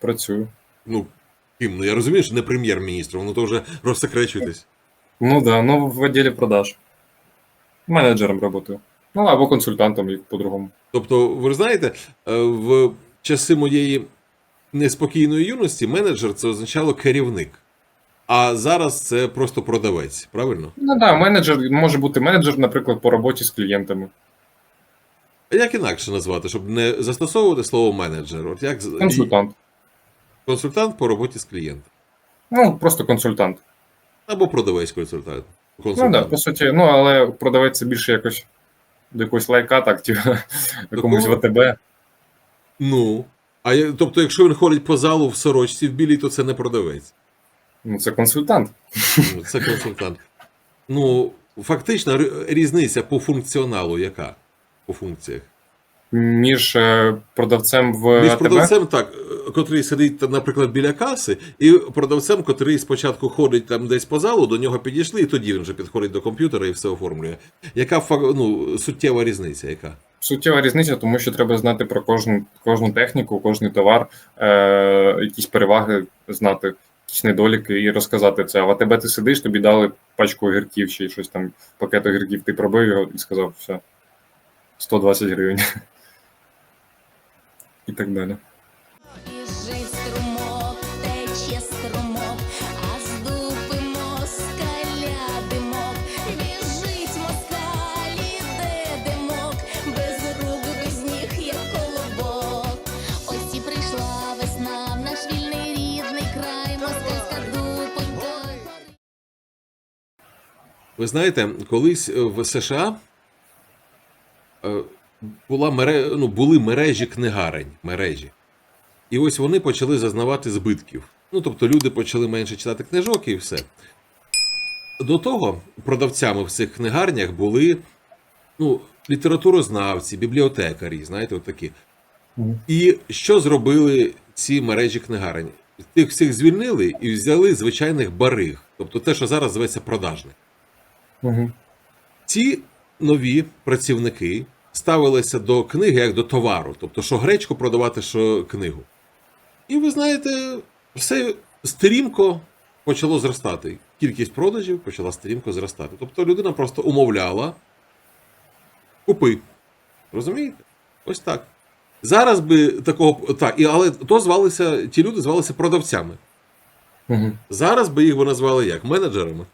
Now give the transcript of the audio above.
Працюю. Ну, ким? Ну я розумію, що не прем'єр-міністром, ну то вже розсекречуйтесь. Ну да, ну в відділі продаж. Менеджером працюю. Ну або консультантом, як по-другому. Тобто, ви знаєте, е, в часи моєї неспокійної юності менеджер це означало керівник. А зараз це просто продавець, правильно? Ну да, менеджер може бути менеджер, наприклад, по роботі з клієнтами. А як інакше назвати, щоб не застосовувати слово менеджер? От як Консультант. Консультант по роботі з клієнтом. Ну, просто консультант. Або продавець консультант. Ну да, по суті, ну але продавець це більше якось до якогось лайка, так, типу, якомусь? ВТБ. Ну. А я- тобто, якщо він ходить по залу в сорочці в білій, то це не продавець. Ну, це консультант. Ну, Це консультант. Ну, фактично, різниця по функціоналу яка? По функціях? Між е, продавцем в Між АТБ. продавцем, так, котрий сидить, наприклад, біля каси, і продавцем, котрий спочатку ходить там десь по залу, до нього підійшли, і тоді він вже підходить до комп'ютера і все оформлює. Яка ну, суттєва різниця? Яка? Суттєва різниця, тому що треба знати про кожну, кожну техніку, кожний товар, е, якісь переваги знати, якісь недоліки і розказати це. А в АТБ ти сидиш, тобі дали пачку огірків чи щось там, пакет огірків, ти пробив його і сказав, все, 120 гривень. І так далі. Струмок, струмок, а з дупи москаля димок. Біжить москаль, іде димок, без рук, без ніг, як колобок. Ось і прийшла весна наш вільний рідний край, москальська дупонька. Ви знаєте, колись е, в США е, була мере... ну, були мережі книгарень. Мережі. І ось вони почали зазнавати збитків. Ну, тобто люди почали менше читати книжок і все. До того продавцями в цих книгарнях були ну, літературознавці, бібліотекарі, знаєте, от такі. І що зробили ці мережі книгарень? Тих всіх звільнили і взяли звичайних бариг, тобто те, що зараз зветься продажник. Угу. Ці нові працівники ставилися до книги як до товару, тобто, що гречку продавати, що книгу. І ви знаєте, все стрімко почало зростати. Кількість продажів почала стрімко зростати. Тобто людина просто умовляла купи. Розумієте? Ось так. Зараз би такого. Так, і, але то звалися, ті люди звалися продавцями. Угу. Зараз би їх би назвали як? Менеджерами.